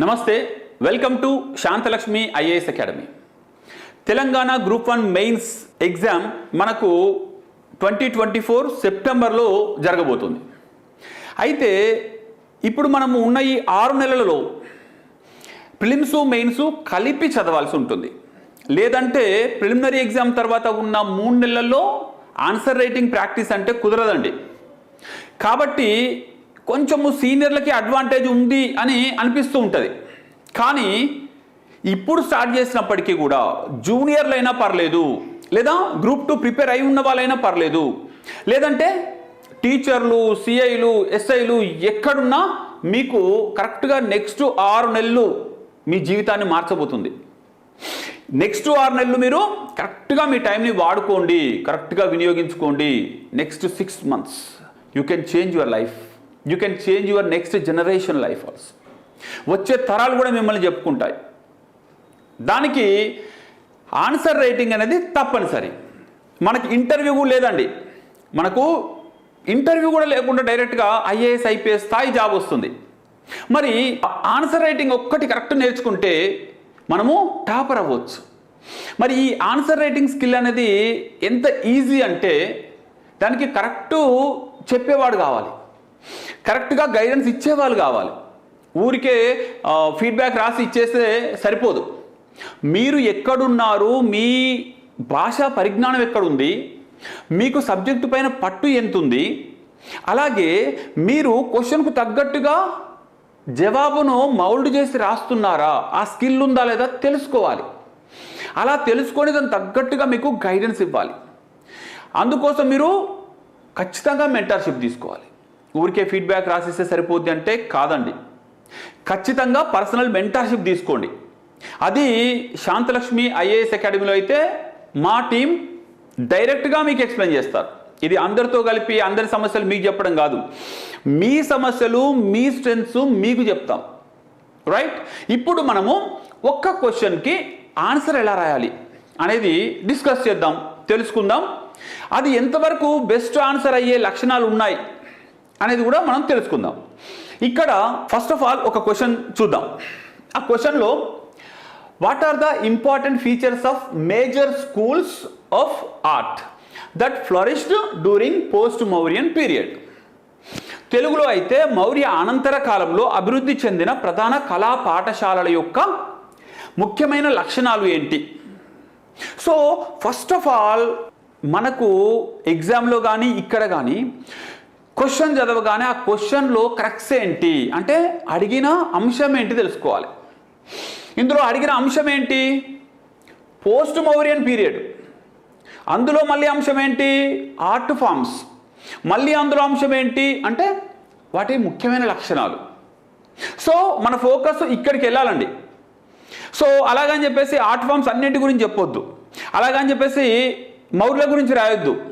నమస్తే welcome to Shanthalakshmi IAS academy. Telangana group one mains exam మనకు twenty twenty four సెప్టెంబర్లో జరగబోతుంది. అయితే ఇప్పుడు మనము ఉన్న ఈ ఆరు నెలలలో ప్రిలిమ్స్ మెయిన్స్ కలిపి చదవాల్సి ఉంటుంది. లేదంటే ప్రిలిమినరీ ఎగ్జామ్ తర్వాత ఉన్న మూడు నెలల్లో ఆన్సర్ రైటింగ్ ప్రాక్టీస్ అంటే కుదరదండి. కాబట్టి కొంచెము సీనియర్లకి అడ్వాంటేజ్ ఉంది అని అనిపిస్తూ ఉంటుంది. కానీ ఇప్పుడు స్టార్ట్ చేసినప్పటికీ కూడా జూనియర్లైనా పర్లేదు లేదా గ్రూప్ టూ ప్రిపేర్ అయి ఉన్న వాళ్ళైనా పర్లేదు. లేదంటే టీచర్లు సిఐలు ఎస్ఐలు ఎక్కడున్నా మీకు కరెక్ట్గా నెక్స్ట్ ఆరు నెలలు మీ జీవితాన్ని మార్చబోతుంది. నెక్స్ట్ ఆరు నెలలు మీరు కరెక్ట్గా మీ టైంని వాడుకోండి కరెక్ట్గా వినియోగించుకోండి. Next six months you can change your life. You can change your next generation life also వచ్చే తరాలు కూడా మిమ్మల్ని చెప్పుకుంటాయి. దానికి ఆన్సర్ రైటింగ్ అనేది తప్పనిసరి. మనకి ఇంటర్వ్యూ కూడా లేదండి. మనకు ఇంటర్వ్యూ కూడా లేకుండా డైరెక్ట్గా ఐఏఎస్ ఐపీఎస్ స్థాయి జాబ్ వస్తుంది. మరి ఆన్సర్ రైటింగ్ ఒక్కటి కరెక్ట్ నేర్చుకుంటే మనము టాపర్ అవ్వచ్చు. మరి ఈ ఆన్సర్ రైటింగ్ స్కిల్ అనేది ఎంత ఈజీ అంటే దానికి కరెక్టు చెప్పేవాడు కావాలి. కరెక్ట్గా గైడెన్స్ ఇచ్చేవాళ్ళు కావాలి. ఊరికే ఫీడ్బ్యాక్ రాసి ఇచ్చేస్తే సరిపోదు. మీరు ఎక్కడున్నారు మీ భాషా పరిజ్ఞానం ఎక్కడుంది మీకు సబ్జెక్టు పైన పట్టు ఎంతుంది అలాగే మీరు క్వశ్చన్కు తగ్గట్టుగా జవాబును మౌల్డ్ చేసి రాస్తున్నారా ఆ స్కిల్ ఉందా లేదా తెలుసుకోవాలి. అలా తెలుసుకొని దానికి తగ్గట్టుగా మీకు గైడెన్స్ ఇవ్వాలి. అందుకోసం మీరు ఖచ్చితంగా మెంటర్షిప్ తీసుకోవాలి. ఊరికే ఫీడ్బ్యాక్ రాసిస్తే సరిపోద్ది అంటే కాదండి. ఖచ్చితంగా పర్సనల్ మెంటర్షిప్ తీసుకోండి. అది శాంతలక్ష్మి ఐఏఎస్ అకాడమీలో అయితే మా టీం డైరెక్ట్గా మీకు ఎక్స్ప్లెయిన్ చేస్తారు. ఇది అందరితో కలిపి అందరి సమస్యలు మీకు చెప్పడం కాదు. మీ సమస్యలు మీ స్ట్రెంగ్స్ మీకు చెప్తాం. రైట్ ఇప్పుడు మనము ఒక్క క్వశ్చన్కి ఆన్సర్ ఎలా రాయాలి అనేది డిస్కస్ చేద్దాం తెలుసుకుందాం. అది ఎంతవరకు బెస్ట్ ఆన్సర్ అయ్యే లక్షణాలు ఉన్నాయి? అనేది కూడా మనం తెలుసుకుందాం. ఇక్కడ ఫస్ట్ ఆఫ్ ఆల్ ఒక క్వశ్చన్ చూద్దాం. ఆ క్వశ్చన్లో what are the important features of major schools of art that flourished during post Mauryan period తెలుగులో అయితే మౌర్య అనంతర కాలంలో అభివృద్ధి చెందిన ప్రధాన కళా పాఠశాలల యొక్క ముఖ్యమైన లక్షణాలు ఏంటి? సో ఫస్ట్ ఆఫ్ ఆల్ మనకు ఎగ్జామ్లో కానీ ఇక్కడ కానీ క్వశ్చన్ చదవగానే ఆ క్వశ్చన్లో క్రక్స్ ఏంటి? అంటే అడిగిన అంశం ఏంటి తెలుసుకోవాలి. ఇందులో అడిగిన అంశం ఏంటి? Post Mauryan period. అందులో మళ్ళీ అంశం ఏంటి? ఆర్ట్ ఫామ్స్ మళ్ళీ అందులో అంశం ఏంటి? అంటే వాటి ముఖ్యమైన లక్షణాలు. సో మన ఫోకస్ ఇక్కడికి వెళ్ళాలండి. సో అలాగని చెప్పేసి ఆర్ట్ ఫామ్స్ అన్నింటి గురించి చెప్పొద్దు. అలాగని చెప్పేసి మౌర్యుల గురించి రాయొద్దు.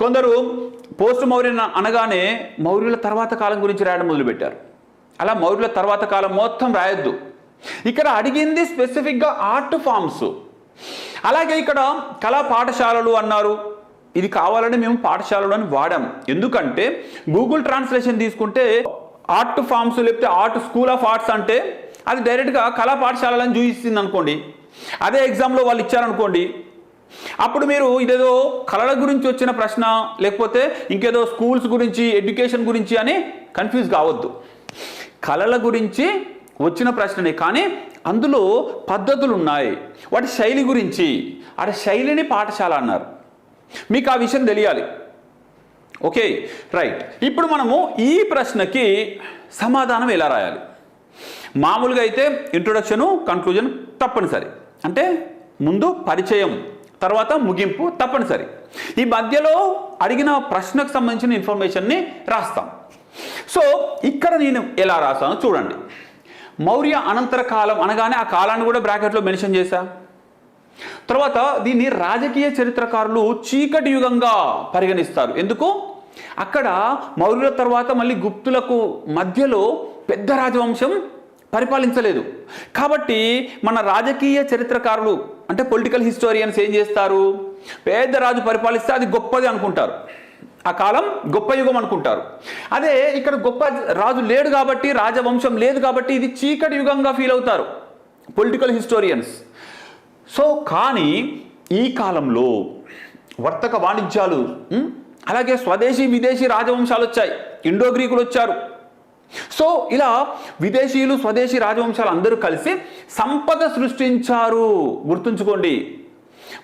కొందరు పోస్ట్ మౌర్య అనగానే మౌర్యుల తర్వాత కాలం గురించి రాయడం మొదలుపెట్టారు. అలా మౌర్యుల తర్వాత కాలం మొత్తం రాయొద్దు. ఇక్కడ అడిగింది స్పెసిఫిక్గా ఆర్ట్ ఫామ్స్ అలాగే ఇక్కడ కళా పాఠశాలలు అన్నారు. ఇది కావాలని మేము పాఠశాలలు అని వాడాం. ఎందుకంటే గూగుల్ ట్రాన్స్లేషన్ తీసుకుంటే ఆర్ట్ ఫామ్స్ లేకపోతే ఆర్ట్ స్కూల్ ఆఫ్ ఆర్ట్స్ అంటే అది డైరెక్ట్గా కళా పాఠశాలలను చూపిస్తుంది అనుకోండి అదే ఎగ్జామ్లో వాళ్ళు ఇచ్చారనుకోండి. అప్పుడు మీరు ఇదేదో కళల గురించి వచ్చిన ప్రశ్న లేకపోతే ఇంకేదో స్కూల్స్ గురించి ఎడ్యుకేషన్ గురించి అని కన్ఫ్యూజ్ కావద్దు. కళల గురించి వచ్చిన ప్రశ్ననే కానీ అందులో పద్ధతులు ఉన్నాయి వాటి శైలి గురించి. ఆ శైలిని పాఠశాల అన్నారు. మీకు ఆ విషయం తెలియాలి. Okay right. ఇప్పుడు మనము ఈ ప్రశ్నకి సమాధానం ఎలా రాయాలి? మామూలుగా అయితే ఇంట్రొడక్షను కన్క్లూజన్ తప్పనిసరి. అంటే ముందు పరిచయం. తర్వాత ముగింపు తప్పనిసరి. ఈ మధ్యలో అడిగిన ప్రశ్నకు సంబంధించిన ఇన్ఫర్మేషన్ని రాస్తాం. సో ఇక్కడ నేను ఎలా రాస్తానో చూడండి. మౌర్య అనంతర కాలం అనగానే ఆ కాలాన్ని కూడా బ్రాకెట్లో మెన్షన్ చేశా. తర్వాత దీన్ని రాజకీయ చరిత్రకారులు చీకటి యుగంగా పరిగణిస్తారు. ఎందుకు? అక్కడ మౌర్యుల తర్వాత మళ్ళీ గుప్తులకు మధ్యలో పెద్ద రాజవంశం పరిపాలించలేదు. కాబట్టి మన రాజకీయ చరిత్రకారులు అంటే పొలిటికల్ హిస్టోరియన్స్ ఏం చేస్తారు? పేద రాజు పరిపాలిస్తే అది గొప్పది అనుకుంటారు. ఆ కాలం గొప్ప యుగం అనుకుంటారు. అదే ఇక్కడ గొప్ప రాజు లేడు కాబట్టి రాజవంశం లేదు కాబట్టి ఇది చీకటి యుగంగా ఫీల్ అవుతారు పొలిటికల్ హిస్టోరియన్స్ సో కానీ ఈ కాలంలో వర్తక వాణిజ్యాలు అలాగే స్వదేశీ విదేశీ రాజవంశాలు వచ్చాయి. ఇండో గ్రీకులు వచ్చారు. సో ఇలా విదేశీయులు స్వదేశీ రాజవంశాలు అందరూ కలిసి సంపద సృష్టించారు. గుర్తుంచుకోండి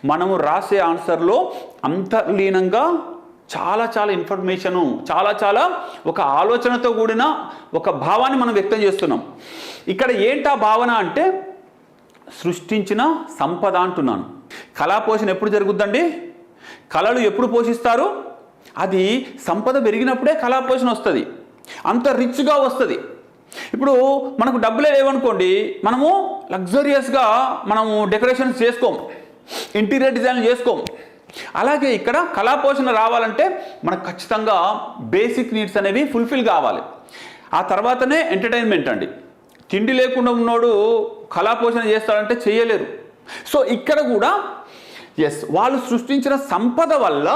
మనము రాసే ఆన్సర్లో అంతర్లీనంగా చాలా చాలా ఇన్ఫర్మేషను చాలా చాలా ఒక ఆలోచనతో కూడిన ఒక భావాన్ని మనం వ్యక్తం చేస్తున్నాం. ఇక్కడ ఏంటా భావన అంటే సృష్టించిన సంపద అంటున్నాను. కళా పోషణ ఎప్పుడు జరుగుద్దండి? కళలు ఎప్పుడు పోషిస్తారు? అది సంపద పెరిగినప్పుడే కళా పోషణ వస్తుంది. అంత రిచ్గా వస్తుంది. ఇప్పుడు మనకు డబ్బులే లేవనుకోండి మనము లగ్జరియస్గా మనము డెకరేషన్స్ చేసుకోము ఇంటీరియర్ డిజైన్ చేసుకోము. అలాగే ఇక్కడ కళాపోషణ రావాలంటే మనకు ఖచ్చితంగా బేసిక్ నీడ్స్ అనేవి ఫుల్ఫిల్ కావాలి. ఆ తర్వాతనే ఎంటర్టైన్మెంట్ అండి. తిండి లేకుండా ఉన్నోడు కళాపోషణ చేస్తాడంటే చేయలేరు. సో ఇక్కడ కూడా ఎస్ వాళ్ళు సృష్టించిన సంపద వల్ల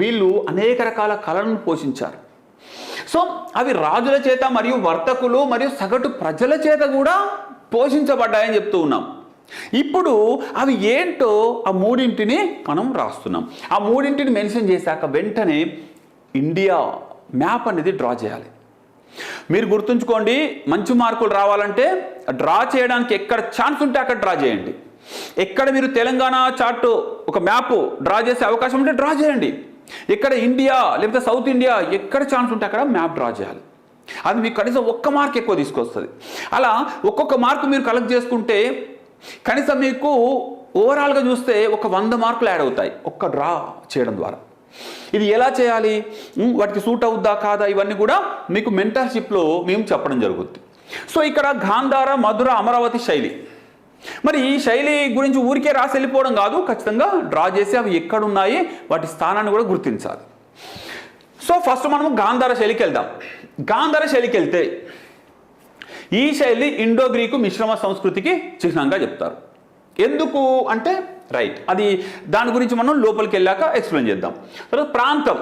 వీళ్ళు అనేక రకాల కళలను పోషించారు. సో అవి రాజుల చేత మరియు వర్తకులు మరియు సగటు ప్రజల చేత కూడా పోషించబడ్డాయని చెప్తూ ఉన్నాం. ఇప్పుడు అవి ఏంటో ఆ మూడింటిని మనం రాస్తున్నాం. ఆ మూడింటిని మెన్షన్ చేశాక వెంటనే ఇండియా మ్యాప్ అనేది డ్రా చేయాలి. మీరు గుర్తుంచుకోండి మంచి మార్కులు రావాలంటే డ్రా చేయడానికి ఎక్కడ ఛాన్స్ ఉంటే అక్కడ డ్రా చేయండి. ఎక్కడ మీరు తెలంగాణ చార్ట్ ఒక మ్యాప్ డ్రా చేసే అవకాశం ఉంటే డ్రా చేయండి. ఎక్కడ ఇండియా లేకపోతే సౌత్ ఇండియా ఎక్కడ ఛాన్స్ ఉంటే అక్కడ మ్యాప్ డ్రా చేయాలి. అది మీకు కనీసం ఒక్క మార్క్ ఎక్కువ తీసుకొస్తుంది. అలా ఒక్కొక్క మార్క్ మీరు కలెక్ట్ చేసుకుంటే కనీసం మీకు ఓవరాల్గా చూస్తే ఒక వంద మార్కులు యాడ్ అవుతాయి ఒక్క డ్రా చేయడం ద్వారా. ఇది ఎలా చేయాలి? వాటికి సూట్ అవుద్దా కాదా? ఇవన్నీ కూడా మీకు మెంటర్షిప్లో మేము చెప్పడం జరుగుతుంది సో ఇక్కడ గాంధార మధుర అమరావతి శైలి. మరి ఈ శైలి గురించి ఊరికే రాసి వెళ్ళిపోవడం కాదు ఖచ్చితంగా డ్రా చేసి అవి ఎక్కడున్నాయి వాటి స్థానాన్ని కూడా గుర్తించాలి. సో ఫస్ట్ మనము గాంధార శైలికి వెళ్దాం. గాంధార శైలికి వెళ్తే ఈ శైలి ఇండో గ్రీకు మిశ్రమ సంస్కృతికి చిహ్నంగా చెప్తారు. ఎందుకు అంటే రైట్ అది దాని గురించి మనం లోపలికి వెళ్ళాక ఎక్స్ప్లెయిన్ చేద్దాం. తర్వాత ప్రాంతం.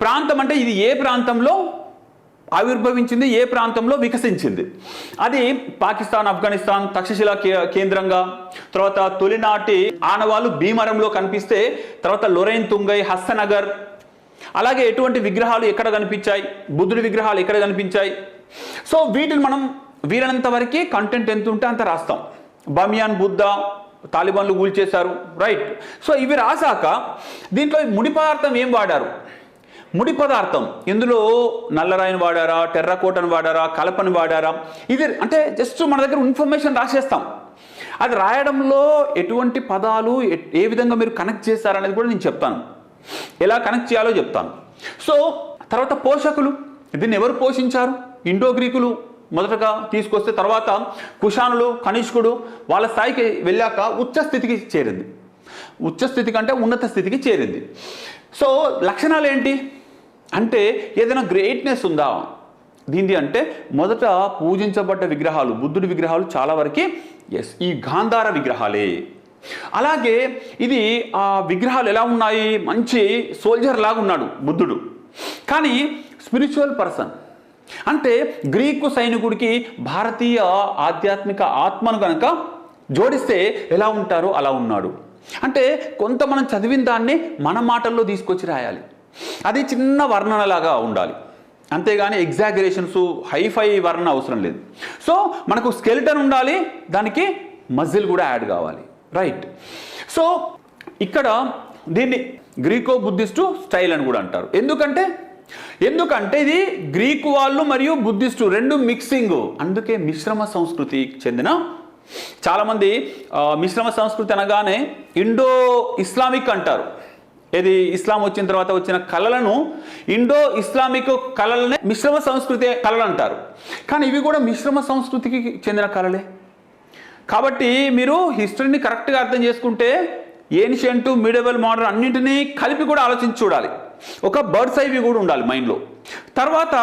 ప్రాంతం అంటే ఇది ఏ ప్రాంతంలో ఆవిర్భవించింది ఏ ప్రాంతంలో వికసించింది? అది పాకిస్తాన్ ఆఫ్ఘనిస్తాన్ తక్షశిల కే- కేంద్రంగా తర్వాత తొలినాటి ఆనవాళ్ళు భీమరంలో కనిపిస్తే తర్వాత లొరైన్ తుంగై హస్సనగర్ అలాగే ఎటువంటి విగ్రహాలు ఎక్కడ కనిపించాయి? బుద్ధుడి విగ్రహాలు ఎక్కడ కనిపించాయి? సో వీటిని మనం వీలైనంత వరకు కంటెంట్ ఎంత ఉంటే అంత రాస్తాం. బమియాన్ బుద్ధ తాలిబాన్లు కూల్చేశారు రైట్ సో ఇవి రాసాక దీంట్లో ముడి పదార్థం ఏం వాడారు? ముడి పదార్థం. ఇందులో నల్లరాయిని వాడారా టెర్రకోటను వాడారా కలపని వాడారా? ఇది అంటే జస్ట్ మన దగ్గర ఇన్ఫర్మేషన్ రాసేస్తాం. అది రాయడంలో ఎటువంటి పదాలు ఏ విధంగా మీరు కనెక్ట్ చేస్తారనేది కూడా నేను చెప్తాను. ఎలా కనెక్ట్ చేయాలో చెప్తాను. సో తర్వాత పోషకులు. దీన్ని ఎవరు పోషించారు? ఇండో గ్రీకులు మొదటగా తీసుకొస్తే తర్వాత కుషానులు కనిష్కుడు వాళ్ళ స్థాయికి వెళ్ళాక ఉచ్చ స్థితికి చేరింది. ఉచ్చ స్థితి కంటే ఉన్నత స్థితికి చేరింది. సో లక్షణాలు ఏంటి అంటే ఏదైనా గ్రేట్నెస్ ఉందా? దీనిది అంటే మొదట పూజించబడ్డ విగ్రహాలు బుద్ధుడి విగ్రహాలు చాలా వరకు ఎస్ ఈ గాంధార విగ్రహాలే. అలాగే ఇది ఆ విగ్రహాలు ఎలా ఉన్నాయి? మంచి సోల్జర్ లాగా ఉన్నాడు బుద్ధుడు. కానీ స్పిరిచువల్ పర్సన్ అంటే గ్రీకు సైనికుడికి భారతీయ ఆధ్యాత్మిక ఆత్మను కనుక జోడిస్తే ఎలా ఉంటారో అలా ఉన్నాడు. అంటే కొంత మనం చదివిన దాన్ని మన మాటల్లో తీసుకొచ్చి రాయాలి. అది చిన్న వర్ణనలాగా ఉండాలి. అంతేగాని ఎగ్జాగరేషన్స్ హైఫై వర్ణన అవసరం లేదు. సో మనకు స్కెల్టన్ ఉండాలి దానికి మజిల్ కూడా యాడ్ కావాలి. రైట్ సో ఇక్కడ దీన్ని గ్రీకో బుద్ధిస్టు స్టైల్ అని కూడా అంటారు. ఎందుకంటే ఎందుకంటే ఇది గ్రీకు వాళ్ళు మరియు బుద్ధిస్టు రెండు మిక్సింగ్ అందుకే మిశ్రమ సంస్కృతికి చెందిన చాలామంది మిశ్రమ సంస్కృతి అనగానే ఇండో ఇస్లామిక్ అంటారు. ఇది ఇస్లాం వచ్చిన తర్వాత వచ్చిన కళలను ఇండో ఇస్లామిక్ కళలనే మిశ్రమ సంస్కృతి కళలు అంటారు. కానీ ఇవి కూడా మిశ్రమ సంస్కృతికి చెందిన కళలే. కాబట్టి మీరు హిస్టరీని కరెక్ట్గా అర్థం చేసుకుంటే ఏన్షియంట్ మిడవల్ మోడర్న్ అన్నింటినీ కలిపి కూడా ఆలోచించి చూడాలి. ఒక బర్డ్స్ ఐవి కూడా ఉండాలి మైండ్లో. తర్వాత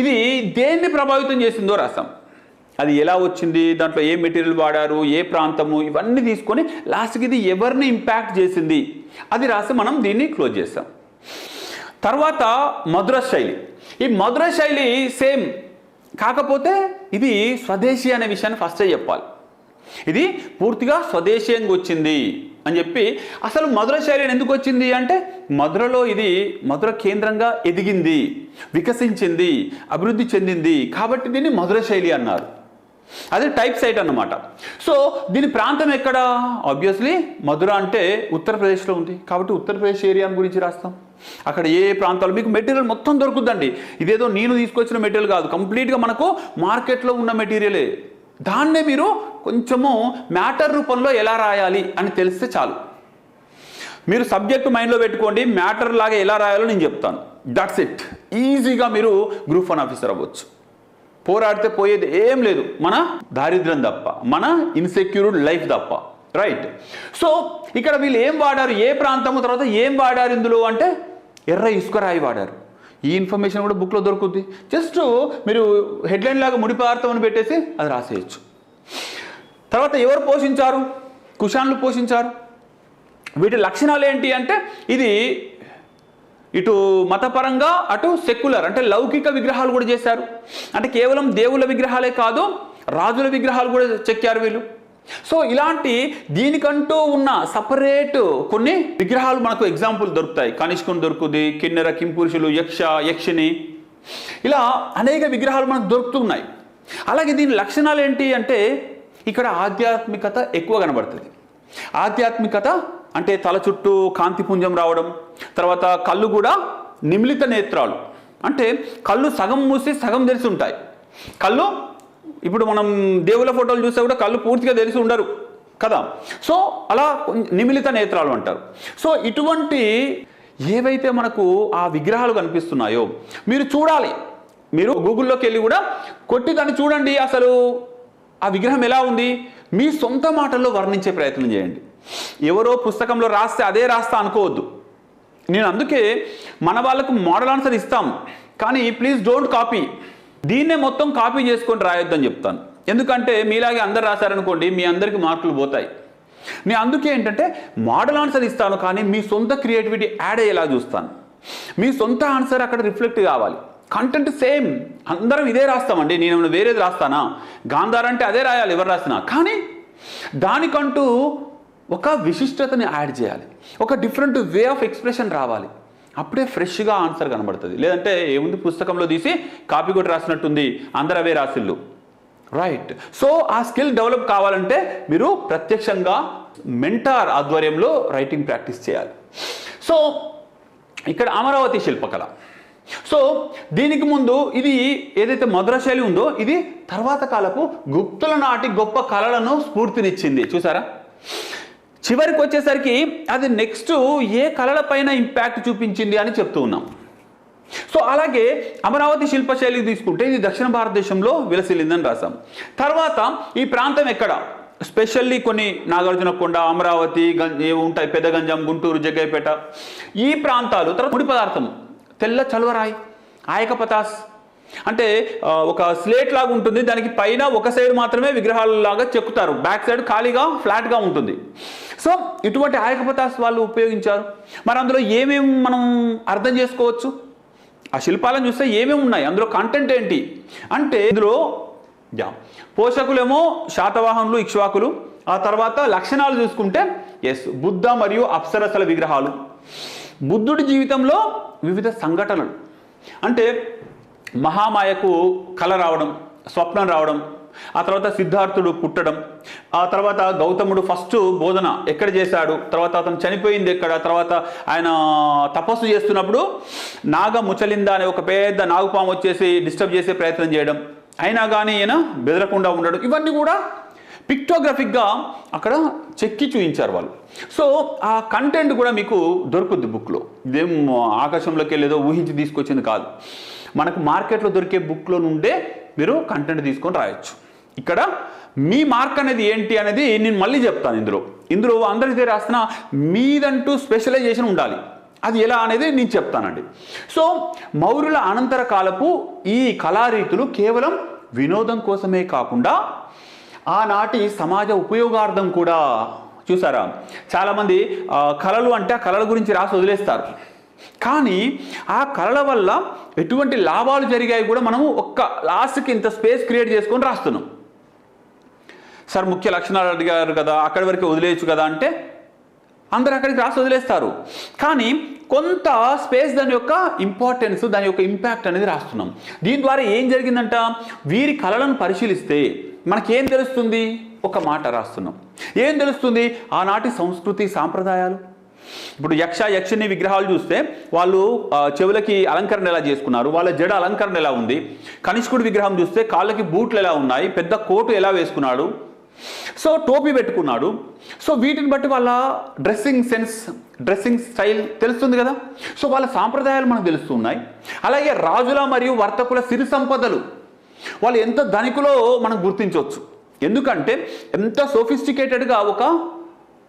ఇది దేన్ని ప్రభావితం చేసిందో రాస్తాం అది ఎలా వచ్చింది? దాంట్లో ఏ మెటీరియల్ వాడారు? ఏ ప్రాంతము? ఇవన్నీ తీసుకొని లాస్ట్కి ఇది ఎవరిని ఇంపాక్ట్ చేసింది? అది రాసి మనం దీన్ని క్లోజ్ చేస్తాం. తర్వాత మధుర శైలి. ఈ మధుర శైలి సేమ్ కాకపోతే ఇది స్వదేశీ అనే విషయాన్ని ఫస్టే చెప్పాలి. ఇది పూర్తిగా స్వదేశీయంగా వచ్చింది అని చెప్పి అసలు మధుర శైలి ఎందుకు వచ్చింది అంటే మధురలో ఇది మధుర కేంద్రంగా ఎదిగింది వికసించింది అభివృద్ధి చెందింది. కాబట్టి దీన్ని మధుర శైలి అన్నారు. అది టైప్ సైట్ అన్నమాట. సో దీని ప్రాంతం ఎక్కడ? ఆబ్వియస్లీ మధుర అంటే ఉత్తరప్రదేశ్లో ఉంది. కాబట్టి ఉత్తరప్రదేశ్ ఏరియా గురించి రాస్తాం. అక్కడ ఏ ఏ ప్రాంతాలు? మీకు మెటీరియల్ మొత్తం దొరుకుద్దండి. ఇదేదో నేను తీసుకొచ్చిన మెటీరియల్ కాదు. కంప్లీట్గా మనకు మార్కెట్లో ఉన్న మెటీరియలే. దాన్నే మీరు కొంచెము మ్యాటర్ రూపంలో ఎలా రాయాలి అని తెలిస్తే చాలు. మీరు సబ్జెక్ట్ మైండ్లో పెట్టుకోండి. మ్యాటర్ లాగా ఎలా రాయాలో నేను చెప్తాను. దట్స్ ఇట్ ఈజీగా మీరు గ్రూప్ వన్ ఆఫీసర్ అవ్వచ్చు. పోరాడితే పోయేది ఏం లేదు. మన దారిద్ర్యం తప్ప మన ఇన్సెక్యూర్డ్ లైఫ్ తప్ప రైట్ సో ఇక్కడ వీళ్ళు ఏం వాడారు? ఏ ప్రాంతము తర్వాత ఏం వాడారు ఇందులో అంటే ఎర్ర ఇసుక రాయి వాడారు. ఈ ఇన్ఫర్మేషన్ కూడా బుక్లో దొరుకుద్ది. జస్ట్ మీరు హెడ్లైన్ లాగా ముడిపార్థం అని పెట్టేసి అది రాసేయచ్చు. తర్వాత ఎవరు పోషించారు? కుషాన్లు పోషించారు. వీటి లక్షణాలు ఏంటి అంటే ఇది ఇటు మతపరంగా అటు సెక్యులర్ అంటే లౌకిక విగ్రహాలు కూడా చేశారు. అంటే కేవలం దేవుళ్ళ విగ్రహాలే కాదు రాజుల విగ్రహాలు కూడా చెక్కారు వీళ్ళు. సో ఇలాంటి దీనికంటూ ఉన్న సపరేట్ కొన్ని విగ్రహాలు మనకు ఎగ్జాంపుల్ దొరుకుతాయి. కనిష్కుని దొరుకుతుంది కిన్నెర కింపురుషులు యక్ష యక్షిని ఇలా అనేక విగ్రహాలు మనకు దొరుకుతున్నాయి. అలాగే దీని లక్షణాలు ఏంటి అంటే ఇక్కడ ఆధ్యాత్మికత ఎక్కువ కనబడుతుంది. ఆధ్యాత్మికత అంటే తల చుట్టూ కాంతిపుంజం రావడం తర్వాత కళ్ళు కూడా నిమిలిత నేత్రాలు. అంటే కళ్ళు సగం మూసి సగం తెరిచి ఉంటాయి. కళ్ళు ఇప్పుడు మనం దేవుళ్ళ ఫోటోలు చూస్తే కూడా కళ్ళు పూర్తిగా తెరిచి ఉండరు కదా? సో అలా నిమిళిత నిమిలిత నేత్రాలు అంటారు. సో ఇటువంటి ఏవైతే మనకు ఆ విగ్రహాలు కనిపిస్తున్నాయో మీరు చూడాలి. మీరు గూగుల్లోకి వెళ్ళి కూడా కొట్టి దాన్ని చూడండి అసలు. ఆ విగ్రహం ఎలా ఉంది? మీ సొంత మాటల్లో వర్ణించే ప్రయత్నం చేయండి. ఎవరో పుస్తకంలో రాస్తే అదే రాస్తా అనుకోవద్దు. నేను అందుకే మన వాళ్ళకు మోడల్ ఆన్సర్ ఇస్తాం. కానీ ప్లీజ్ డోంట్ కాపీ. దీన్నే మొత్తం కాపీ చేసుకొని రాయొద్దని చెప్తాను. ఎందుకంటే మీలాగే అందరు రాశారనుకోండి మీ అందరికి మార్కులు పోతాయి. నేను అందుకే ఏంటంటే మోడల్ ఆన్సర్ ఇస్తాను కానీ మీ సొంత క్రియేటివిటీ యాడ్ అయ్యేలా చూస్తాను. మీ సొంత ఆన్సర్ అక్కడ రిఫ్లెక్ట్ కావాలి. Content same. అందరం ఇదే రాస్తామండి. నేను ఏమైనా వేరేది రాస్తానా? గాంధార్ అంటే అదే రాయాలి ఎవరు రాసినా. కానీ దానికంటూ ఒక విశిష్టతని యాడ్ చేయాలి. ఒక డిఫరెంట్ వే ఆఫ్ ఎక్స్ప్రెషన్ రావాలి. అప్పుడే ఫ్రెష్గా ఆన్సర్ కనబడుతుంది. లేదంటే ఏముంది పుస్తకంలో తీసి కాపీ కొట్టి రాసినట్టుంది. అందరు అవే రాసిల్లు రైట్. సో ఆ స్కిల్ డెవలప్ కావాలంటే మీరు ప్రత్యక్షంగా మెంటార్ ఆధ్వర్యంలో రైటింగ్ ప్రాక్టీస్ చేయాలి. సో ఇక్కడ అమరావతి శిల్పకళ. సో దీనికి ముందు ఇది ఏదైతే మధుర శైలి ఉందో ఇది తర్వాత కాలపు గుప్తుల నాటి గొప్ప కళలను స్ఫూర్తినిచ్చింది. చూసారా? చివరికి వచ్చేసరికి అది నెక్స్ట్ ఏ కళలపైన ఇంపాక్ట్ చూపించింది అని చెప్తూ ఉన్నాం. సో అలాగే అమరావతి శిల్పశైలి తీసుకుంటే ఇది దక్షిణ భారతదేశంలో విలసిల్లిందని రాసాం తర్వాత ఈ ప్రాంతం ఎక్కడ? స్పెషల్లీ కొన్ని నాగార్జునకొండ అమరావతి గం- ఉంటాయి? పెద్ద గంజాం గుంటూరు జగ్గైపేట ఈ ప్రాంతాలు తర్వాత ముడి పదార్థం తెల్ల చలువరాయి ఆయకపతాస్ అంటే ఒక స్లేట్ లాగా ఉంటుంది. దానికి పైన ఒక సైడ్ మాత్రమే విగ్రహాలలాగా చెక్కుతారు. బ్యాక్ సైడ్ ఖాళీగా ఫ్లాట్గా ఉంటుంది. సో ఇటువంటి ఆయకపతాస్ వాళ్ళు ఉపయోగించారు. మరి అందులో ఏమేమి మనం అర్థం చేసుకోవచ్చు? ఆ శిల్పాలను చూస్తే ఏమేమి ఉన్నాయి? అందులో కంటెంట్ ఏంటి? అంటే ఇందులో పోషకులేమో శాతవాహనులు ఇక్ష్వాకులు. ఆ తర్వాత లక్షణాలు చూసుకుంటే ఎస్ బుద్ధ మరియు అప్సరసల విగ్రహాలు. బుద్ధుడి జీవితంలో వివిధ సంఘటనలు. అంటే మహామాయకు కల రావడం స్వప్నం రావడం ఆ తర్వాత సిద్ధార్థుడు పుట్టడం ఆ తర్వాత గౌతముడు ఫస్ట్ బోధన ఎక్కడ చేశాడు తర్వాత అతను చనిపోయింది ఎక్కడ తర్వాత ఆయన తపస్సు చేస్తున్నప్పుడు నాగ ముచలింద అనే ఒక పెద్ద నాగుపాము వచ్చేసి డిస్టర్బ్ చేసే ప్రయత్నం చేయడం. అయినా కానీ ఈయన బెదరకుండా ఉండడం. ఇవన్నీ కూడా పిక్టోగ్రఫిక్గా అక్కడ చెక్కి చూపించారు వాళ్ళు. సో ఆ కంటెంట్ కూడా మీకు దొరుకుద్ది బుక్లో. ఇదేం ఆకాశంలోకి వెళ్ళేదో ఊహించి తీసుకొచ్చింది కాదు. మనకు మార్కెట్లో దొరికే బుక్లో నుండే మీరు కంటెంట్ తీసుకొని రాయొచ్చు. ఇక్కడ మీ మార్క్ అనేది ఏంటి అనేది నేను మళ్ళీ చెప్తాను ఇందులో. ఇందులో అందరికీ రాసిన మీదంటూ స్పెషలైజేషన్ ఉండాలి. అది ఎలా అనేది నేను చెప్తానండి. సో మౌర్యుల అనంతర కాలపు ఈ కళారీతులు కేవలం వినోదం కోసమే కాకుండా ఆనాటి సమాజ ఉపయోగార్థం కూడా చూసారా? చాలామంది కళలు అంటే ఆ కళల గురించి రాసి వదిలేస్తారు. కానీ ఆ కళల వల్ల ఎటువంటి లాభాలు జరిగాయి కూడా మనము ఒక్క లాస్ట్కి ఇంత స్పేస్ క్రియేట్ చేసుకొని రాస్తున్నాం. సార్ ముఖ్య లక్షణాలు అడిగారు కదా అక్కడి వరకు వదిలేయచ్చు కదా అంటే అందరు అక్కడికి రాసి వదిలేస్తారు. కానీ కొంత స్పేస్ దాని యొక్క ఇంపార్టెన్స్ దాని యొక్క ఇంపాక్ట్ అనేది రాస్తున్నాం. దీని ద్వారా ఏం జరిగిందంట? వీరి కళలను పరిశీలిస్తే మనకేం తెలుస్తుంది? ఒక మాట రాస్తున్నాం. ఏం తెలుస్తుంది? ఆనాటి సంస్కృతి సాంప్రదాయాలు. ఇప్పుడు యక్ష యక్షిని విగ్రహాలు చూస్తే వాళ్ళు చెవులకి అలంకరణ ఎలా చేసుకున్నారు? వాళ్ళ జడ అలంకరణ ఎలా ఉంది? కనిష్కుడి విగ్రహం చూస్తే కాళ్ళకి బూట్లు ఎలా ఉన్నాయి? పెద్ద కోటు ఎలా వేసుకున్నాడు? సో టోపీ పెట్టుకున్నాడు. సో వీటిని బట్టి వాళ్ళ డ్రెస్సింగ్ సెన్స్ డ్రెస్సింగ్ స్టైల్ తెలుస్తుంది కదా? సో వాళ్ళ సాంప్రదాయాలు మనకు తెలుస్తున్నాయి. అలాగే రాజుల మరియు వర్తకుల సిరి సంపదలు వాళ్ళు ఎంత ధనికులో మనం గుర్తించవచ్చు. ఎందుకంటే ఎంత సోఫిస్టికేటెడ్గా ఒక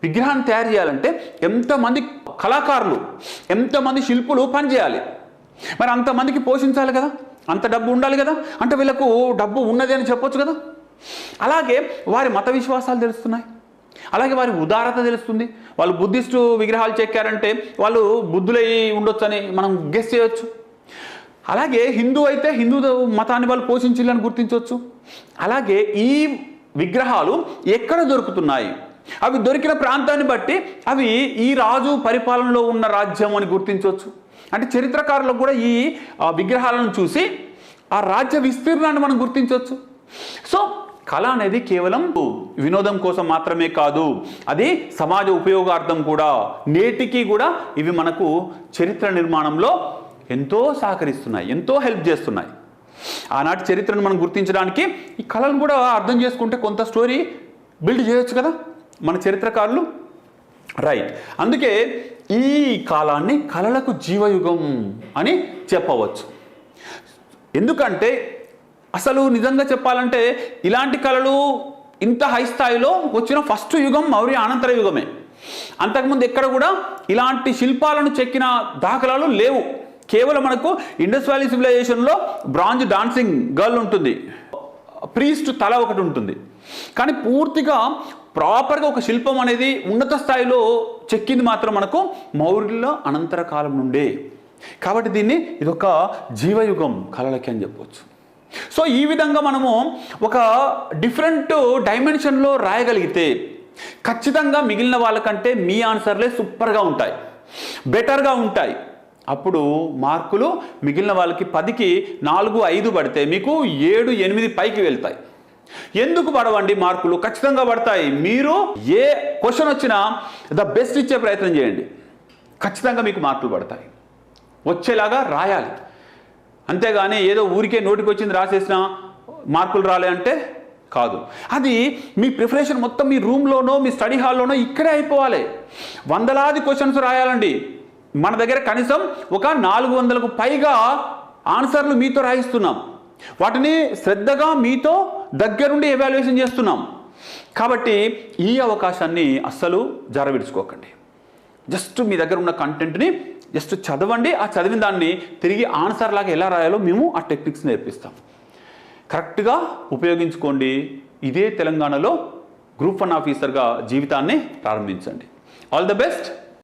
విగ్రహాన్ని తయారు చేయాలంటే ఎంతమంది కళాకారులు ఎంతమంది శిల్పులు పనిచేయాలి? మరి అంతమందికి పోషించాలి కదా? అంత డబ్బు ఉండాలి కదా? అంటే వీళ్ళకు డబ్బు ఉన్నది అని చెప్పొచ్చు కదా? అలాగే వారి మత విశ్వాసాలు తెలుస్తున్నాయి. అలాగే వారి ఉదారత తెలుస్తుంది. వాళ్ళు బుద్ధిస్టు విగ్రహాలు చెక్కారంటే వాళ్ళు బుద్ధులై ఉండొచ్చని మనం గెస్ చేయొచ్చు. అలాగే హిందూ అయితే హిందూ మతాన్ని వాళ్ళు పోషించాలని గుర్తించవచ్చు అలాగే ఈ విగ్రహాలు ఎక్కడ దొరుకుతున్నాయి? అవి దొరికిన ప్రాంతాన్ని బట్టి అవి ఈ రాజు పరిపాలనలో ఉన్న రాజ్యం అని గుర్తించవచ్చు. అంటే చరిత్రకారులకు కూడా ఈ విగ్రహాలను చూసి ఆ రాజ్య విస్తీర్ణాన్ని మనం గుర్తించవచ్చు. సో కళ అనేది కేవలం వినోదం కోసం మాత్రమే కాదు అది సమాజ ఉపయోగార్థం కూడా నేటికి కూడా ఇవి మనకు చరిత్ర నిర్మాణంలో ఎంతో సహకరిస్తున్నాయి ఎంతో హెల్ప్ చేస్తున్నాయి. ఆనాటి చరిత్రను మనం గుర్తించడానికి ఈ కళను కూడా అర్థం చేసుకుంటే కొంత స్టోరీ బిల్డ్ చేయొచ్చు కదా? మన చరిత్రకారులు? రైట్ అందుకే ఈ కాలాన్ని కళలకు జీవయుగం అని చెప్పవచ్చు. ఎందుకంటే అసలు నిజంగా చెప్పాలంటే ఇలాంటి కళలు ఇంత హై స్థాయిలో వచ్చిన ఫస్ట్ యుగం మౌర్య అనంతర యుగమే. అంతకుముందు ఎక్కడ కూడా ఇలాంటి శిల్పాలను చెక్కిన దాఖలాలు లేవు. కేవలం మనకు ఇండస్ వ్యాలీ సివిలైజేషన్లో బ్రాంజ్ డాన్సింగ్ గర్ల్ ఉంటుంది. ప్రీస్ట్ తల ఒకటి ఉంటుంది. కానీ పూర్తిగా ప్రాపర్గా ఒక శిల్పం అనేది ఉన్నత స్థాయిలో చెక్కింది మాత్రం మనకు మౌర్యుల అనంతర కాలం నుండే. కాబట్టి దీన్ని ఇదొక జీవయుగం కళలకి అని చెప్పవచ్చు సో ఈ విధంగా మనము ఒక డిఫరెంట్ డైమెన్షన్లో రాయగలిగితే ఖచ్చితంగా మిగిలిన వాళ్ళకంటే మీ ఆన్సర్లే సూపర్గా ఉంటాయి. బెటర్గా ఉంటాయి. అప్పుడు మార్కులు మిగిలిన వాళ్ళకి పదికి నాలుగు ఐదు పడితే మీకు ఏడు ఎనిమిది పైకి వెళ్తాయి. ఎందుకు పడవండి మార్కులు? ఖచ్చితంగా పడతాయి. మీరు ఏ క్వశ్చన్ వచ్చినా ద బెస్ట్ ఇచ్చే ప్రయత్నం చేయండి. ఖచ్చితంగా మీకు మార్కులు పడతాయి. వచ్చేలాగా రాయాలి. అంతేగాని ఏదో ఊరికే నోటికి వచ్చింది రాసేసిన మార్కులు రాలే అంటే కాదు. అది మీ ప్రిపరేషన్ మొత్తం మీ రూమ్లోనో మీ స్టడీ హాల్లోనో ఇక్కడే అయిపోవాలి. వందలాది క్వశ్చన్స్ రాయాలండి. మన దగ్గర కనీసం ఒక నాలుగు వందలకు పైగా ఆన్సర్లు మీతో రాయిస్తున్నాం. వాటిని శ్రద్ధగా మీతో దగ్గరుండి ఎవాల్యుయేషన్ చేస్తున్నాం. కాబట్టి ఈ అవకాశాన్ని అస్సలు జరవిడుచుకోకండి. జస్ట్ మీ దగ్గర ఉన్న కంటెంట్ని జస్ట్ చదవండి ఆ చదివిన దాన్ని తిరిగి ఆన్సర్ లాగా ఎలా రాయాలో మేము ఆ టెక్నిక్స్ నేర్పిస్తాం. కరెక్ట్గా ఉపయోగించుకోండి. ఇదే తెలంగాణలో గ్రూప్ వన్ ఆఫీసర్గా జీవితాన్ని ప్రారంభించండి. All the best